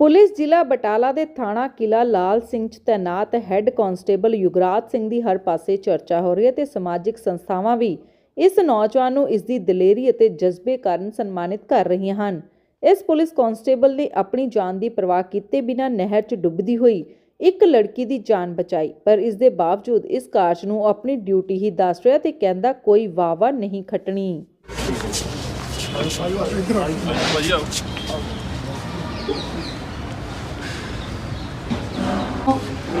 Police ਜ਼ਿਲ੍ਹਾ ਬਟਾਲਾ ਦੇ ਥਾਣਾ ਕਿਲਾ ਲਾਲ ਸਿੰਘ 'ਚ ਤੈਨਾਤ ਹੈੱਡ ਕਾਂਸਟੇਬਲ ਯੁਗਰਾਜ ਸਿੰਘ ਦੀ ਹਰ ਪਾਸੇ ਚਰਚਾ ਹੋ ਰਹੀ ਹੈ ਤੇ ਸਮਾਜਿਕ ਸੰਸਥਾਵਾਂ ਵੀ ਇਸ ਨੌਜਵਾਨ ਨੂੰ ਇਸ ਦੀ ਦਲੇਰੀ ਅਤੇ ਜਜ਼ਬੇ ਕਾਰਨ ਸਨਮਾਨਿਤ ਕਰ ਰਹੀਆਂ ਹਨ। ਇਸ ਪੁਲਿਸ ਕਾਂਸਟੇਬਲ ਨੇ ਆਪਣੀ ਜਾਨ ਦੀ ਪਰਵਾਹ ਕੀਤੇ ਬਿਨਾਂ ਨਹਿਰ 'ਚ ਡੁੱਬਦੀ ਹੋਈ ਇੱਕ ਲੜਕੀ ਦੀ ਜਾਨ ਬਚਾਈ, ਪਰ ਇਸ ਦੇ ਬਾਵਜੂਦ ਇਸ ਕਾਰਜ ਨੂੰ ਆਪਣੀ ਡਿਊਟੀ ਹੀ ਦੱਸ ਰਿਹਾ ਤੇ ਕਹਿੰਦਾ ਕੋਈ ਵਾਵਾ ਨਹੀਂ ਖੱਟਣੀ। ਵਧੀਆ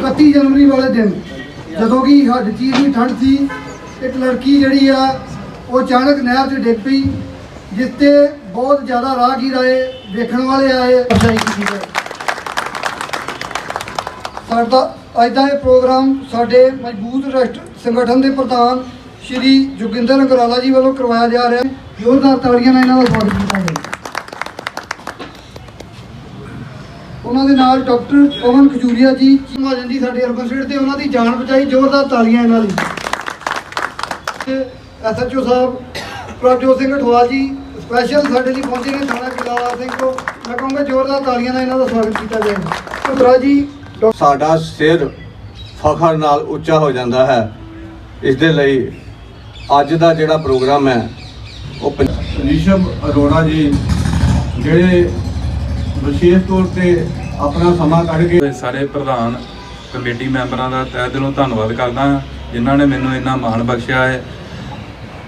31 ਜਨਵਰੀ ਵਾਲੇ ਦਿਨ, ਜਦੋਂ ਕਿ ਹੱਡ ਚੀਜ਼ ਦੀ ਠੰਡ ਸੀ, ਇੱਕ ਲੜਕੀ ਜਿਹੜੀ ਆ, ਉਹ ਅਚਾਨਕ ਨਹਿਰ 'ਚ ਡਿੱਗ ਪਈ, ਜਿਸ ਤੇ ਬਹੁਤ ਜ਼ਿਆਦਾ ਰਾਹਗੀਰ ਆਏ, ਵੇਖਣ ਵਾਲੇ ਆਏ, ਅਫਜ਼ਾਈ ਕੀਤੀ ਗਈ। ਸਾਡਾ, ਅੱਜ ਦਾ ਇਹ ਪ੍ਰੋਗਰਾਮ ਸਾਡੇ ਮਜ਼ਬੂਤ ਰਾਸ਼ਟਰ ਸੰਗਠਨ ਦੇ ਪ੍ਰਧਾਨ ਸ਼੍ਰੀ ਜੋਗਿੰਦਰ ਅੰਗਰਾਲਾ ਜੀ ਵੱਲੋਂ ਕਰਵਾਇਆ ਜਾ ਰਿਹਾ ਹੈ। ਜ਼ੋਰਦਾਰ ਤਾੜੀਆਂ ਨਾਲ ਇਹਨਾਂ ਦਾ ਸਵਾਗਤ ਕੀਤਾ ਜਾਵੇ ਉਹਨਾਂ ਦੇ ਨਾਲ ਡਾਕਟਰ ਪਵਨ ਖਜੂਰੀਆ ਜੀ ਮਹਾਜਨ ਜੀ ਸਾਡੇ ਅਰਬਨ ਸਟੇਟ ਤੇ ਉਹਨਾਂ ਦੀ ਜਾਨ ਬਚਾਈ ਜ਼ੋਰਦਾਰ ਤਾਲੀਆਂ ਇਹਨਾਂ ਲਈ। ਐਸਐਚਓ ਸਾਹਿਬ ਪ੍ਰਭਜੋਤ ਸਿੰਘ ਠਵਾਲ ਜੀ ਸਪੈਸ਼ਲ ਸਾਡੇ ਲਈ ਪਹੁੰਚੇ ਨੇ ਥਾਣਾ ਕਿਲਾਵਾ ਸਿੰਘ ਕੋ ਮੈਂ ਕਹੂੰਗਾ ਜ਼ੋਰਦਾਰ ਤਾਲੀਆਂ ਨਾਲ ਇਹਨਾਂ ਦਾ ਸਵਾਗਤ ਕੀਤਾ ਜਾਏ ਪੁੱਤਰਾ ਜੀ ਸਾਡਾ ਸਿਰ ਫਖਰ ਨਾਲ ਉੱਚਾ ਹੋ ਜਾਂਦਾ ਹੈ। ਇਸ ਦੇ ਲਈ ਅੱਜ ਦਾ ਜਿਹੜਾ ਪ੍ਰੋਗਰਾਮ ਹੈ ਉਹ ਰਿਸ਼ਵ ਅਰੋੜਾ ਜੀ ਜਿਹੜੇ ਵਿਸ਼ੇਸ਼ ਤੌਰ ਤੇ ਆਪਣਾ ਸਮਾਂ ਕੱਢ ਕੇ ਸਾਰੇ ਪ੍ਰਧਾਨ ਕਮੇਟੀ ਮੈਂਬਰਾਂ ਦਾ ਤਹਿ ਦਿਲੋਂ ਧੰਨਵਾਦ ਕਰਦਾ ਹਾਂ ਜਿਨ੍ਹਾਂ ਨੇ ਮੈਨੂੰ ਇੰਨਾ ਮਾਣ ਬਖਸ਼ਿਆ ਹੈ।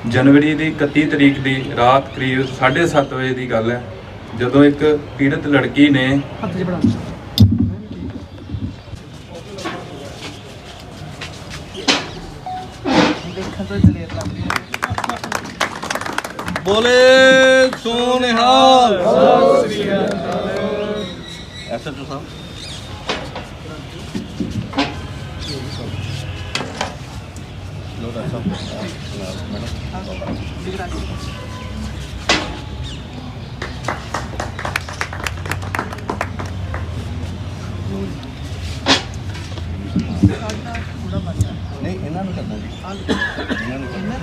ਜਨਵਰੀ ਦੀ 31 ਤਰੀਕ ਦੀ ਰਾਤ ਕਰੀਬ 7:30 ਵਜੇ ਦੀ ਗੱਲ ਹੈ ਜਦੋਂ ਇੱਕ ਪੀੜਤ ਲੜਕੀ ਨੇ ਹੱਥ 'ਚ ਬਣਾ ਬੋਲੇ ਸੋਨਿਹਾਲ। ਐਸਐਚਓ ਸਾਹਿਬ ਲੋੜਾ ਸਾਹਿਬ ਮੈਡਮ ਨਹੀਂ ਇਹਨਾਂ ਨੂੰ ਕਰਨਾ ਜੀ ਇਹਨਾਂ ਨੂੰ ਕਰਨਾ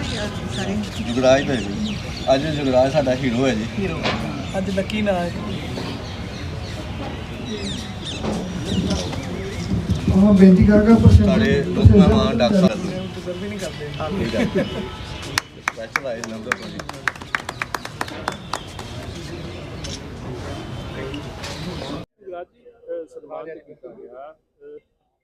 ਜੁਗਰਾਜ ਦਾ ਜੀ ਅੱਜ ਜੁਗਰਾਜ ਸਾਡਾ ਹੀਰੋ ਹੈ ਜੀ ਅੱਜ ਲੱਕੀ ਨਾ ਉਹ ਬੇਨਤੀ ਕਰਗਾ ਪਰ ਸਾਡੇ ਲੋਕਾਂ ਮਾਂ ਡਾਕਟਰ ਸਾਹਿਬ ਵੀ ਨਹੀਂ ਕਰਦੇ ਠੀਕ ਹੈ। ਸਪੈਸ਼ਲ ਆਏ ਨੰਬਰ ਤੋਂ ਜੀ। ਰਾਜ ਜੀ ਅਹ ਸਨਮਾਨ ਤੇ ਕੀਤਾ ਗਿਆ। ਅਹ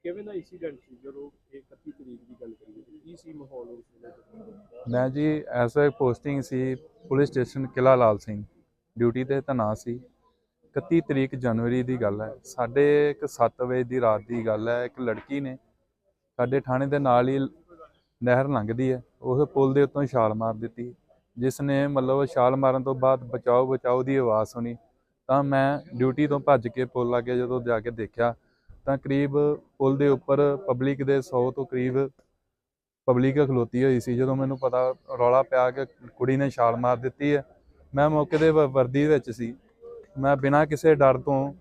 ਕਿਵੇਂ ਦਾ ਇੰਸੀਡੈਂਟ ਸੀ ਜਦੋਂ ਇਹ 31 ਤਰੀਕ ਦੀ ਗੱਲ ਕਰੀਏ ਤੇ ਕੀ ਸੀ ਮਾਹੌਲ ਉਸ ਵੇਲੇ? ਮੈਂ ਜੀ ਐਸ ਪੋਸਟਿੰਗ ਸੀ police station Qila Lal Singh. Duty ਤੇ ਤੈਨਾਤ ਸੀ। 31 ਤਰੀਕ ਜਨਵਰੀ ਦੀ ਗੱਲ ਹੈ। ਸਾਡੇ ਇੱਕ 7 ਵਜੇ ਦੀ ਰਾਤ ਦੀ ਗੱਲ ਹੈ। ਇੱਕ ਲੜਕੀ ਨੇ ਸਾਡੇ ਥਾਣੇ ਦੇ ਨਾਲ ਹੀ ਨਹਿਰ ਲੰਘਦੀ ਹੈ। ਉਸ ਪੁਲ ਦੇ ਉੱਤੋਂ ਛਾਲ ਮਾਰ ਦਿੱਤੀ। ਜਿਸ ਨੇ ਮਤਲਬ ਛਾਲ ਮਾਰਨ ਤੋਂ ਬਾਅਦ ਬਚਾਓ ਬਚਾਓ ਦੀ ਆਵਾਜ਼ ਸੁਣੀ। ਤਾਂ ਮੈਂ ਡਿਊਟੀ ਤੋਂ ਭੱਜ ਕੇ ਪੁਲ ਲਾਗੇ ਜਦੋਂ ਜਾ ਕੇ ਦੇਖਿਆ, ਤਾਂ ਕਰੀਬ ਪੁਲ ਦੇ ਉੱਪਰ ਪਬਲਿਕ ਦੇ 100 ਤੋਂ ਕਰੀਬ ਪਬਲਿਕ ਖਲੋਤੀ ਹੋਈ ਸੀ। ਜਦੋਂ ਮੈਨੂੰ ਪਤਾ ਰੌਲਾ ਪਿਆ ਕਿ ਕੁੜੀ ਨੇ ਛਾਲ ਮਾਰ ਦਿੱਤੀ ਹੈ, ਮੈਂ ਮੌਕੇ ਦੇ ਵਰਦੀ ਵਿੱਚ ਸੀ। ਮੈਂ ਬਿਨਾਂ ਕਿਸੇ ਡਰ ਤੋਂ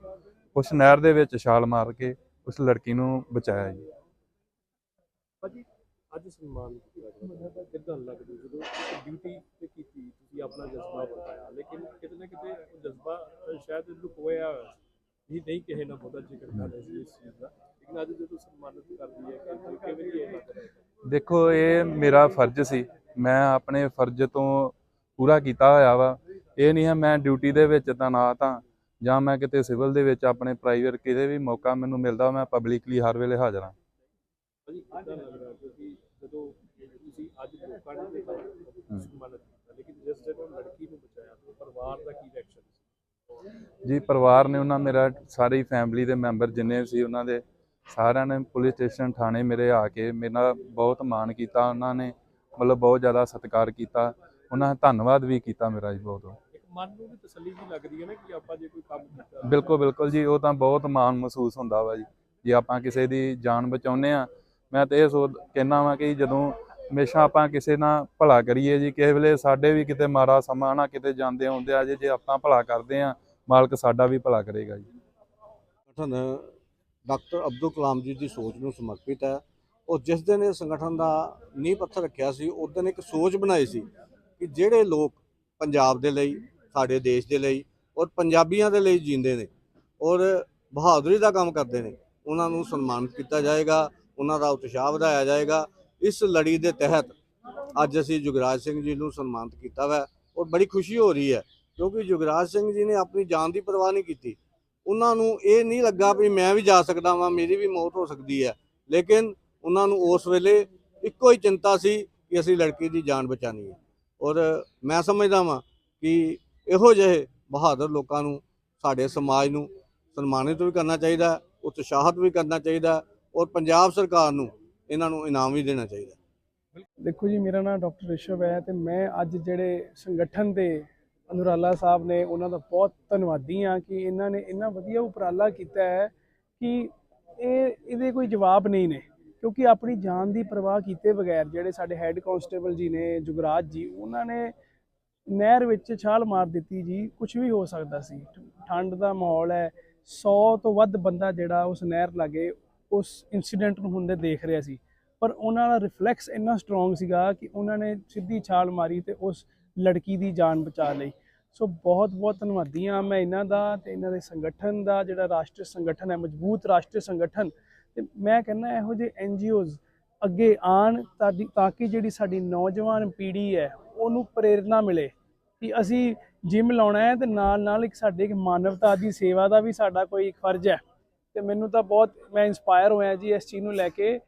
ਉਸ ਨਹਿਰ ਦੇ ਵਿੱਚ ਛਾਲ ਮਾਰ ਕੇ ਉਸ ਲੜਕੀ ਨੂੰ ਬਚਾਇਆ ਜੀ। ਭਾਜੀ ਅੱਜ ਸਨਮਾਨ ਕੀਤਾ ਗਿਆ ਕਿਦਾਂ ਲੱਗਦਾ? ਜਦੋਂ ਡਿਊਟੀ ਤੇ ਕੀਤੀ ਤੁਸੀਂ ਆਪਣਾ ਜਜ਼ਬਾ ਬਤਾਇਆ ਲੇਕਿਨ ਕਿਤੇ ਨਾ ਕਿਤੇ ਉਹ ਜਜ਼ਬਾ ਅਹ ਸ਼ਾਇਦ ਲੁਕੋਇਆ ਹੋਇਆ ਸੀ। ਵੀ ਨਹੀਂ ਕਿਸੇ ਨਾਲ ਬਹੁਤਾ ਜ਼ਿਕਰ ਕਰ ਰਹੇ ਸੀ ਇਸ ਚੀਜ਼ ਦਾ। ਲੇਕਿਨ ਅੱਜ ਜਦੋਂ ਸਨਮਾਨਿਤ ਕਰਦੀ ਹੈ ਕਿ ਕਿਵੇਂ ਦੀ ਇਹ ਲੱਗ ਰਿਹਾ ਹੈ? ਦੇਖੋ ਇਹ ਮੇਰਾ ਫਰਜ਼ ਸੀ। ਮੈਂ ਆਪਣੇ ਫਰਜ਼ ਤੋਂ ਪੂਰਾ ਕੀਤਾ ਹੋਇਆ ਵਾ। ਇਹ ਨਹੀਂ ਹੈ ਮੈਂ ਡਿਊਟੀ ਦੇ ਵਿੱਚ ਤੈਨਾਤ ਹਾਂ ਜਾਂ ਮੈਂ ਕਿਤੇ ਸਿਵਲ ਦੇ ਵਿੱਚ ਆਪਣੇ ਪ੍ਰਾਈਵੇਟ ਕਿਤੇ ਵੀ ਮੌਕਾ ਮੈਨੂੰ ਮਿਲਦਾ ਮੈਂ ਪਬਲਿਕਲੀ ਹਰ ਵੇਲੇ ਹਾਜ਼ਰ ਹਾਂ। ਜੀ ਪਰਿਵਾਰ ਨੇ ਉਹਨਾਂ ਮੇਰਾ ਸਾਰੀ ਫੈਮਿਲੀ ਦੇ ਮੈਂਬਰ ਜਿੰਨੇ ਸੀ ਉਹਨਾਂ ਦੇ ਸਾਰਿਆਂ ਨੇ ਪੁਲਿਸ ਸਟੇਸ਼ਨ ਥਾਣੇ ਮੇਰੇ ਆ ਕੇ ਮੇਰੇ ਬਹੁਤ ਮਾਣ ਕੀਤਾ ਉਹਨਾਂ ਨੇ ਮਤਲਬ ਬਹੁਤ ਜ਼ਿਆਦਾ ਸਤਿਕਾਰ ਕੀਤਾ ਉਹਨਾਂ ਧੰਨਵਾਦ ਵੀ ਕੀਤਾ ਮੇਰਾ ਜੀ ਬਹੁਤ। ਮਨ ਨੂੰ ਵੀ ਤਸੱਲੀ ਵੀ ਲੱਗਦੀ ਹੈ ਨਾ ਕਿ ਆਪਾਂ ਜੇ ਕੋਈ ਕੰਮ ਕੀਤਾ। ਬਿਲਕੁਲ ਬਿਲਕੁਲ ਜੀ ਉਹ ਤਾਂ ਬਹੁਤ ਮਾਣ ਮਹਿਸੂਸ ਹੁੰਦਾ ਵਾ ਜੀ। ਜੇ ਆਪਾਂ ਕਿਸੇ ਦੀ ਜਾਨ ਬਚਾਉਂਦੇ ਆ ਮੈਂ ਤਾਂ ਇਹ ਸੋਚ ਕਹਿਣਾ ਵਾਂ ਕਿ ਜਦੋਂ ਹਮੇਸ਼ਾ ਆਪਾਂ ਕਿਸੇ ਨਾਲ ਭਲਾ ਕਰੀਏ ਜੀ ਕਿਸੇ ਵੇਲੇ ਸਾਡੇ ਵੀ ਕਿਤੇ ਮਾੜਾ ਸਮਾਂ ਨਾ ਕਿਤੇ ਜਾਂਦੇ ਆਉਂਦੇ ਆ ਜੇ ਜੇ ਆਪਾਂ ਭਲਾ ਕਰਦੇ ਆ ਮਾਲਕ ਸਾਡਾ ਵੀ ਭਲਾ ਕਰੇਗਾ ਜੀ। ਸੰਗਠਨ ਡਾਕਟਰ ਅਬਦੁਲ ਕਲਾਮ ਜੀ ਦੀ ਸੋਚ ਨੂੰ ਸਮਰਪਿਤ ਹੈ। ਉਹ ਜਿਸ ਦਿਨ ਇਹ ਸੰਗਠਨ ਦਾ ਨੀਂਹ ਪੱਥਰ ਰੱਖਿਆ ਸੀ ਉਸ ਦਿਨ ਇੱਕ ਸੋਚ ਬਣਾਈ ਸੀ ਕਿ ਜਿਹੜੇ ਲੋਕ ਪੰਜਾਬ ਦੇ ਲਈ ਸਾਡੇ ਦੇਸ਼ ਦੇ ਲਈ ਔਰ ਪੰਜਾਬੀਆਂ ਦੇ ਲਈ ਜੀਂਦੇ ਨੇ ਔਰ ਬਹਾਦਰੀ ਦਾ ਕੰਮ ਕਰਦੇ ਨੇ। ਉਹਨਾਂ ਨੂੰ ਸਨਮਾਨਿਤ ਕੀਤਾ ਜਾਏਗਾ, ਉਹਨਾਂ ਦਾ ਉਤਸ਼ਾਹ ਵਧਾਇਆ ਜਾਏਗਾ। ਇਸ ਲੜੀ ਦੇ ਤਹਿਤ ਅੱਜ ਅਸੀਂ ਜੁਗਰਾਜ ਸਿੰਘ ਜੀ ਨੂੰ ਸਨਮਾਨਿਤ ਕੀਤਾ ਵਾ ਔਰ ਬੜੀ ਖੁਸ਼ੀ ਹੋ ਰਹੀ ਹੈ ਕਿਉਂਕਿ ਜੁਗਰਾਜ ਸਿੰਘ ਜੀ ਨੇ ਆਪਣੀ ਜਾਨ ਦੀ ਪਰਵਾਹ ਨਹੀਂ ਕੀਤੀ। ਉਹਨਾਂ ਨੂੰ ਇਹ ਨਹੀਂ ਲੱਗਾ ਵੀ ਮੈਂ ਵੀ ਜਾ ਸਕਦਾ ਵਾਂ, ਮੇਰੀ ਵੀ ਮੌਤ ਹੋ ਸਕਦੀ ਹੈ। ਲੇਕਿਨ ਉਹਨਾਂ ਨੂੰ ਉਸ ਵੇਲੇ ਇੱਕੋ ਹੀ ਚਿੰਤਾ ਸੀ ਕਿ ਅਸੀਂ ਲੜਕੀ ਦੀ ਜਾਨ ਬਚਾਣੀ ਹੈ। ਔਰ ਮੈਂ ਸਮਝਦਾ ਵਾਂ ਕਿ ਇਹੋ ਜਿਹੇ ਬਹਾਦਰ ਲੋਕਾਂ ਨੂੰ ਸਾਡੇ ਸਮਾਜ ਨੂੰ ਸਨਮਾਨਿਤ ਵੀ ਕਰਨਾ ਚਾਹੀਦਾ ਹੈ, ਉਤਸ਼ਾਹਤ ਵੀ ਕਰਨਾ ਚਾਹੀਦਾ ਔਰ ਪੰਜਾਬ ਸਰਕਾਰ ਨੂੰ ਇਹਨਾਂ ਨੂੰ ਇਨਾਮ ਵੀ ਦੇਣਾ ਚਾਹੀਦਾ। ਦੇਖੋ ਜੀ ਮੇਰਾ ਨਾਮ ਡਾਕਟਰ ਰਿਸ਼ਵ ਹੈ ਤੇ ਮੈਂ ਅੱਜ ਜਿਹੜੇ ਸੰਗਠਨ ਦੇ ਅਨੁਰਾਲਾ ਸਾਹਿਬ ਨੇ ਉਹਨਾਂ ਦਾ ਬਹੁਤ ਧੰਨਵਾਦੀ ਹਾਂ ਕਿ ਇਹਨਾਂ ਨੇ ਇੰਨਾ ਵਧੀਆ ਉਪਰਾਲਾ ਕੀਤਾ ਹੈ ਕਿ ਇਹ ਇਹਦੇ ਕੋਈ ਜਵਾਬ ਨਹੀਂ ਨੇ ਕਿਉਂਕਿ ਆਪਣੀ ਜਾਨ ਦੀ ਪਰਵਾਹ ਕੀਤੇ ਬਗੈਰ ਜਿਹੜੇ ਸਾਡੇ ਹੈੱਡ ਕਾਂਸਟੇਬਲ ਜੀ ਨੇ ਜੁਗਰਾਜ ਜੀ ਉਹਨਾਂ ਨੇ ਨਹਿਰ ਵਿੱਚ ਛਾਲ ਮਾਰ ਦਿੱਤੀ ਜੀ ਕੁਝ ਵੀ ਹੋ ਸਕਦਾ ਸੀ। ਠੰਡ ਦਾ ਮਾਹੌਲ ਹੈ 100 ਤੋਂ ਵੱਧ ਬੰਦਾ ਜਿਹੜਾ ਉਸ ਨਹਿਰ ਲਾਗੇ ਉਸ ਇਨਸੀਡੈਂਟ ਨੂੰ ਹੁੰਦੇ ਦੇਖ ਰਿਹਾ ਸੀ। ਪਰ ਉਹਨਾਂ ਦਾ ਰਿਫਲੈਕਸ ਇੰਨਾ ਸਟਰੋਂਗ ਸੀਗਾ ਕਿ ਉਹਨਾਂ ਨੇ ਸਿੱਧੀ ਛਾਲ ਮਾਰੀ ਤੇ ਉਸ ਲੜਕੀ ਦੀ ਜਾਨ ਬਚਾ ਲਈ। ਸੋ ਬਹੁਤ ਬਹੁਤ ਧੰਨਵਾਦੀ ਹਾਂ ਮੈਂ ਇਹਨਾਂ ਦਾ ਤੇ ਇਹਨਾਂ ਦੇ ਸੰਗਠਨ ਦਾ, ਜਿਹੜਾ ਰਾਸ਼ਟਰੀ ਸੰਗਠਨ ਹੈ, ਮਜ਼ਬੂਤ ਰਾਸ਼ਟਰੀ ਸੰਗਠਨ। ਤੇ ਮੈਂ ਕਹਿੰਦਾ ਇਹੋ ਜਿਹੇ ਐਨਜੀਓਜ਼ ਅੱਗੇ ਆਣ ਤਾਂ ਕਿ ਜਿਹੜੀ ਸਾਡੀ ਨੌਜਵਾਨ ਪੀੜ੍ਹੀ ਹੈ ਉਹਨੂੰ ਪ੍ਰੇਰਣਾ ਮਿਲੇ ਕਿ ਅਸੀਂ ਜਿਮ ਲਾਉਣਾ ਹੈ ਤੇ ਨਾਲ ਨਾਲ ਇੱਕ ਸਾਡੇ ਇੱਕ ਮਾਨਵਤਾ ਦੀ ਸੇਵਾ ਦਾ ਵੀ ਸਾਡਾ ਕੋਈ ਇੱਕ ਫਰਜ਼ ਹੈ। ਤੇ ਮੈਨੂੰ ਤਾਂ ਬਹੁਤ, ਮੈਂ ਇਨਸਪਾਇਰ ਹੋਇਆ ਜੀ ਇਸ ਚੀਜ਼ ਨੂੰ ਲੈ ਕੇ